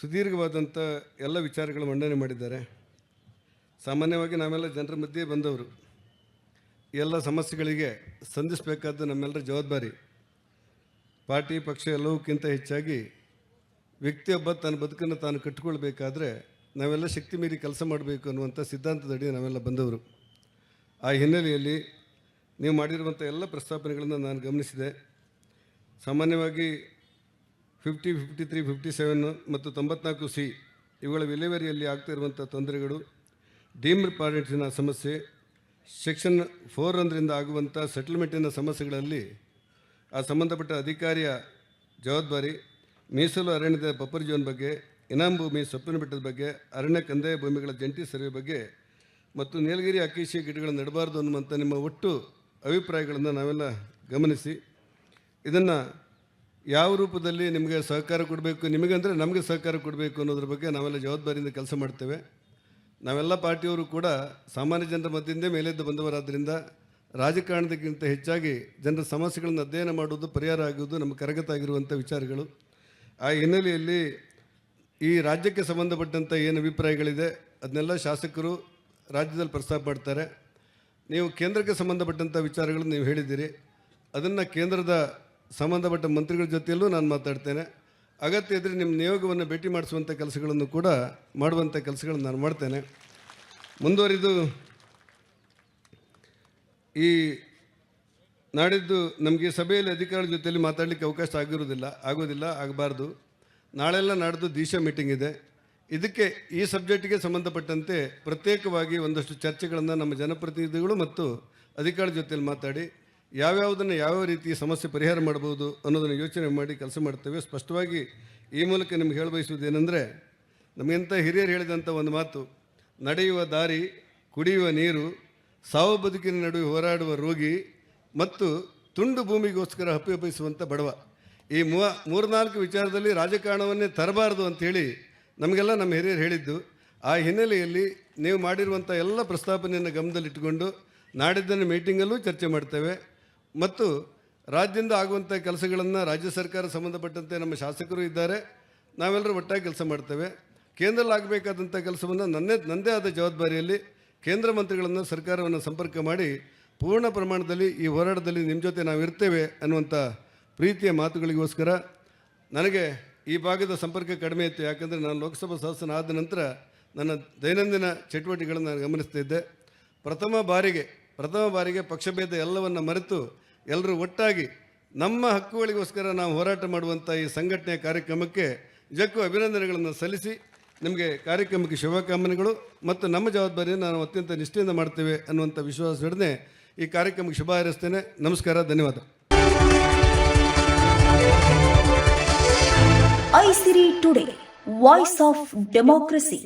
ಸುದೀರ್ಘವಾದಂಥ ಎಲ್ಲ ವಿಚಾರಗಳು ಮಂಡನೆ ಮಾಡಿದ್ದಾರೆ. ಸಾಮಾನ್ಯವಾಗಿ ನಾವೆಲ್ಲ ಜನರ ಮಧ್ಯೆ ಬಂದವರು. ಎಲ್ಲ ಸಮಸ್ಯೆಗಳಿಗೆ ಸಂಧಿಸಬೇಕಾದ ನಮ್ಮೆಲ್ಲರ ಜವಾಬ್ದಾರಿ. ಪಾರ್ಟಿ, ಪಕ್ಷ ಎಲ್ಲವಕ್ಕಿಂತ ಹೆಚ್ಚಾಗಿ ವ್ಯಕ್ತಿಯೊಬ್ಬ ತನ್ನ ಬದುಕನ್ನು ತಾನು ಕಟ್ಟಿಕೊಳ್ಬೇಕಾದ್ರೆ ನಾವೆಲ್ಲ ಶಕ್ತಿ ಮೀರಿ ಕೆಲಸ ಮಾಡಬೇಕು ಅನ್ನುವಂಥ ಸಿದ್ಧಾಂತದಡಿ ನಾವೆಲ್ಲ ಬಂದವರು. ಆ ಹಿನ್ನೆಲೆಯಲ್ಲಿ ನೀವು ಮಾಡಿರುವಂಥ ಎಲ್ಲ ಪ್ರಸ್ತಾಪನೆಗಳನ್ನು ನಾನು ಗಮನಿಸಿದೆ. ಸಾಮಾನ್ಯವಾಗಿ fifty fifty three fifty seven ಮತ್ತು ತೊಂಬತ್ನಾಲ್ಕು ಸಿ ಇವುಗಳ ವಿಲೇವರಿಯಲ್ಲಿ ಆಗ್ತಾ ಇರುವಂಥ ತೊಂದರೆಗಳು, ಡೀಮ್ಡ್ ಪಾರ್ಟಿನ ಸಮಸ್ಯೆ, ಸೆಕ್ಷನ್ ಫೋರ್ ಅಂದ್ರಿಂದ ಆಗುವಂಥ ಸೆಟಲ್ಮೆಂಟಿನ ಸಮಸ್ಯೆಗಳಲ್ಲಿ ಆ ಸಂಬಂಧಪಟ್ಟ ಅಧಿಕಾರಿಯ ಜವಾಬ್ದಾರಿ, ಮೀಸಲು ಅರಣ್ಯದ ಬಫರ್ ಜೋನ್ ಬಗ್ಗೆ, ಇನಾಮ್ ಭೂಮಿ ಸೊಪ್ಪಿನ ಬೆಟ್ಟದ ಬಗ್ಗೆ, ಅರಣ್ಯ ಕಂದಾಯ ಭೂಮಿಗಳ ಜಂಟಿ ಸರ್ವೆ ಬಗ್ಗೆ ಮತ್ತು ನೀಲಗಿರಿ ಅಕೇಶಿ ಗಿಡಗಳನ್ನು ನೆಡಬಾರ್ದು ಅನ್ನುವಂಥ ನಿಮ್ಮ ಒಟ್ಟು ಅಭಿಪ್ರಾಯಗಳನ್ನು ನಾವೆಲ್ಲ ಗಮನಿಸಿ, ಇದನ್ನು ಯಾವ ರೂಪದಲ್ಲಿ ನಿಮಗೆ ಸಹಕಾರ ಕೊಡಬೇಕು, ನಿಮಗೆ ಅಂದರೆ ನಮಗೆ ಸಹಕಾರ ಕೊಡಬೇಕು ಅನ್ನೋದ್ರ ಬಗ್ಗೆ ನಾವೆಲ್ಲ ಜವಾಬ್ದಾರಿಯಿಂದ ಕೆಲಸ ಮಾಡ್ತೇವೆ. ನಾವೆಲ್ಲ ಪಾರ್ಟಿಯವರು ಕೂಡ ಸಾಮಾನ್ಯ ಜನರ ಮಧ್ಯದಿಂದ ಮೇಲೆದ್ದು ಬಂದವರಾದ್ದರಿಂದ ರಾಜಕಾರಣದಕ್ಕಿಂತ ಹೆಚ್ಚಾಗಿ ಜನರ ಸಮಸ್ಯೆಗಳನ್ನು ಅಧ್ಯಯನ ಮಾಡುವುದು ಪರಿಹಾರ ಆಗುವುದು ನಮ್ಮ ಕರಗತಾಗಿರುವಂಥ ವಿಚಾರಗಳು. ಆ ಹಿನ್ನೆಲೆಯಲ್ಲಿ ಈ ರಾಜ್ಯಕ್ಕೆ ಸಂಬಂಧಪಟ್ಟಂಥ ಏನು ಅಭಿಪ್ರಾಯಗಳಿದೆ ಅದನ್ನೆಲ್ಲ ಶಾಸಕರು ರಾಜ್ಯದಲ್ಲಿ ಪ್ರಸ್ತಾಪ ಮಾಡ್ತಾರೆ. ನೀವು ಕೇಂದ್ರಕ್ಕೆ ಸಂಬಂಧಪಟ್ಟಂಥ ವಿಚಾರಗಳನ್ನು ನೀವು ಹೇಳಿದ್ದೀರಿ. ಅದನ್ನು ಕೇಂದ್ರದ ಸಂಬಂಧಪಟ್ಟ ಮಂತ್ರಿಗಳ ಜೊತೆಯಲ್ಲೂ ನಾನು ಮಾತಾಡ್ತೇನೆ. ಅಗತ್ಯ ಇದ್ದರೆ ನಿಮ್ಮ ನಿಯೋಗವನ್ನು ಭೇಟಿ ಮಾಡಿಸುವಂಥ ಕೆಲಸಗಳನ್ನು ಕೂಡ ಮಾಡುವಂಥ ಕೆಲಸಗಳನ್ನು ನಾನು ಮಾಡ್ತೇನೆ. ಮುಂದುವರಿದು, ಈ ನಾಡಿದ್ದು ನಮಗೆ ಸಭೆಯಲ್ಲಿ ಅಧಿಕಾರಿಗಳ ಜೊತೆಯಲ್ಲಿ ಮಾತಾಡಲಿಕ್ಕೆ ಅವಕಾಶ ಆಗಿರೋದಿಲ್ಲ ಆಗೋದಿಲ್ಲ ಆಗಬಾರ್ದು. ನಾಳೆಲ್ಲ ನಾಡಿದ್ದು ದಿಶಾ ಮೀಟಿಂಗ್ ಇದೆ. ಇದಕ್ಕೆ ಈ ಸಬ್ಜೆಕ್ಟಿಗೆ ಸಂಬಂಧಪಟ್ಟಂತೆ ಪ್ರತ್ಯೇಕವಾಗಿ ಒಂದಷ್ಟು ಚರ್ಚೆಗಳನ್ನು ನಮ್ಮ ಜನಪ್ರತಿನಿಧಿಗಳು ಮತ್ತು ಅಧಿಕಾರಿಗಳ ಜೊತೆಯಲ್ಲಿ ಮಾತಾಡಿ ಯಾವ್ಯಾವುದನ್ನು ಯಾವ್ಯಾವ ರೀತಿ ಸಮಸ್ಯೆ ಪರಿಹಾರ ಮಾಡ್ಬೋದು ಅನ್ನೋದನ್ನು ಯೋಚನೆ ಮಾಡಿ ಕೆಲಸ ಮಾಡ್ತೇವೆ. ಸ್ಪಷ್ಟವಾಗಿ ಈ ಮೂಲಕ ನಿಮ್ಗೆ ಹೇಳ ಬಯಸುವುದು ಏನಂದರೆ, ನಮಗಿಂತ ಹಿರಿಯರು ಹೇಳಿದಂಥ ಒಂದು ಮಾತು, ನಡೆಯುವ ದಾರಿ, ಕುಡಿಯುವ ನೀರು, ಸಾವು ಬದುಕಿನ ನಡುವೆ ಹೋರಾಡುವ ರೋಗಿ ಮತ್ತು ತುಂಡು ಭೂಮಿಗೋಸ್ಕರ ಹಪ್ಪಿಹಪ್ಪಿಸುವಂಥ ಬಡವ. ಈ ಮೂವ, ಮೂರ್ನಾಲ್ಕು ವಿಚಾರದಲ್ಲಿ ರಾಜಕಾರಣವನ್ನೇ ತರಬಾರ್ದು ಅಂಥೇಳಿ ನಮಗೆಲ್ಲ ನಮ್ಮ ಹಿರಿಯರು ಹೇಳಿದ್ದು. ಆ ಹಿನ್ನೆಲೆಯಲ್ಲಿ ನೀವು ಮಾಡಿರುವಂಥ ಎಲ್ಲ ಪ್ರಸ್ತಾಪನೆಯನ್ನು ಗಮನದಲ್ಲಿಟ್ಟುಕೊಂಡು ನಾಡಿದ್ದನ್ನು ಮೀಟಿಂಗಲ್ಲೂ ಚರ್ಚೆ ಮಾಡ್ತೇವೆ. ಮತ್ತು ರಾಜ್ಯದಿಂದ ಆಗುವಂಥ ಕೆಲಸಗಳನ್ನು ರಾಜ್ಯ ಸರ್ಕಾರ ಸಂಬಂಧಪಟ್ಟಂತೆ ನಮ್ಮ ಶಾಸಕರು ಇದ್ದಾರೆ. ನಾವೆಲ್ಲರೂ ಒಟ್ಟಾಗಿ ಕೆಲಸ ಮಾಡ್ತೇವೆ. ಕೇಂದ್ರದಲ್ಲಿ ಆಗಬೇಕಾದಂಥ ಕೆಲಸವನ್ನು ನನ್ನೇ ನನ್ನದೇ ಆದ ಜವಾಬ್ದಾರಿಯಲ್ಲಿ ಕೇಂದ್ರ ಮಂತ್ರಿಗಳನ್ನು ಸರ್ಕಾರವನ್ನು ಸಂಪರ್ಕ ಮಾಡಿ ಪೂರ್ಣ ಪ್ರಮಾಣದಲ್ಲಿ ಈ ಹೋರಾಟದಲ್ಲಿ ನಿಮ್ಮ ಜೊತೆ ನಾವು ಇರ್ತೇವೆ ಅನ್ನುವಂಥ ಪ್ರೀತಿಯ ಮಾತುಗಳಿಗೋಸ್ಕರ ನನಗೆ ಈ ಭಾಗದ ಸಂಪರ್ಕ ಕಡಿಮೆ ಇತ್ತು. ಯಾಕೆಂದರೆ ನಾನು ಲೋಕಸಭಾ ಸದಸ್ಯನ ಆದ ನಂತರ ನನ್ನ ದೈನಂದಿನ ಚಟುವಟಿಕೆಗಳನ್ನು ನಾನು ಗಮನಿಸ್ತಿದ್ದೆ ಪ್ರಥಮ ಬಾರಿಗೆ ಪ್ರಥಮ ಬಾರಿಗೆ ಪಕ್ಷಭೇದ ಎಲ್ಲವನ್ನು ಮರೆತು ಎಲ್ಲರೂ ಒಟ್ಟಾಗಿ ನಮ್ಮ ಹಕ್ಕುಗಳಿಗೋಸ್ಕರ ನಾವು ಹೋರಾಟ ಮಾಡುವಂಥ ಈ ಸಂಘಟನೆಯ ಕಾರ್ಯಕ್ರಮಕ್ಕೆ ನಿಜಕ್ಕೂ ಅಭಿನಂದನೆಗಳನ್ನು ಸಲ್ಲಿಸಿ ನಿಮಗೆ ಕಾರ್ಯಕ್ರಮಕ್ಕೆ ಶುಭಕಾಮನೆಗಳು ಮತ್ತು ನಮ್ಮ ಜವಾಬ್ದಾರಿಯನ್ನು ನಾವು ಅತ್ಯಂತ ನಿಷ್ಠೆಯಿಂದ ಮಾಡ್ತೇವೆ ಅನ್ನುವಂಥ ವಿಶ್ವಾಸದೊಡನೆ ಈ ಕಾರ್ಯಕ್ರಮಕ್ಕೆ ಶುಭ ಹಾರೈಸ್ತೇನೆ. ನಮಸ್ಕಾರ, ಧನ್ಯವಾದ. Aisiri today voice of democracy